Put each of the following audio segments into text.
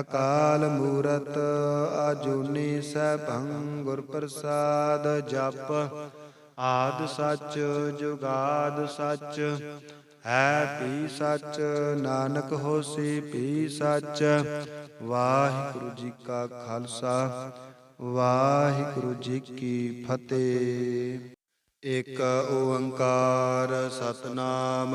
ਅਕਾਲ ਮੂਰਤ ਆਜੂਨੀ ਸੈਭੰ ਗੁਰ ਪ੍ਰਸਾਦ ਜਪ। ਆਦ ਸੱਚ, ਜੁਗਾਦ ਸੱਚ, ਹੈ ਪੀ ਸੱਚ, ਨਾਨਕ ਹੋਸੀ ਪੀ ਸੱਚ। ਵਾਹਿਗੁਰੂ ਜੀ ਕਾ ਖਾਲਸਾ, ਵਾਹਿਗੁਰੂ ਜੀ ਕੀ ਫਤਿਹ। ਇਕ ਓੰਕਾਰ ਸਤਨਾਮ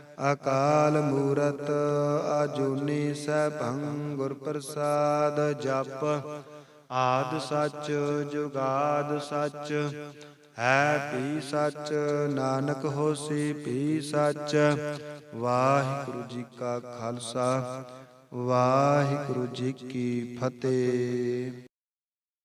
ਅਕਾਲ ਮੂਰਤ ਅਜੂਨੀ ਸੈਭੰ ਗੁਰ ਪ੍ਰਸਾਦ ਜਪ। ਆਦ ਸੱਚ, ਜੁਗਾਦ ਸੱਚ, ਹੈ ਵੀ ਸੱਚ, ਨਾਨਕ ਹੋਸੀ ਵੀ ਸੱਚ। ਵਾਹਿਗੁਰੂ ਜੀ ਕਾ ਖਾਲਸਾ, ਵਾਹਿਗੁਰੂ ਜੀ ਕੀ ਫਤਿਹ।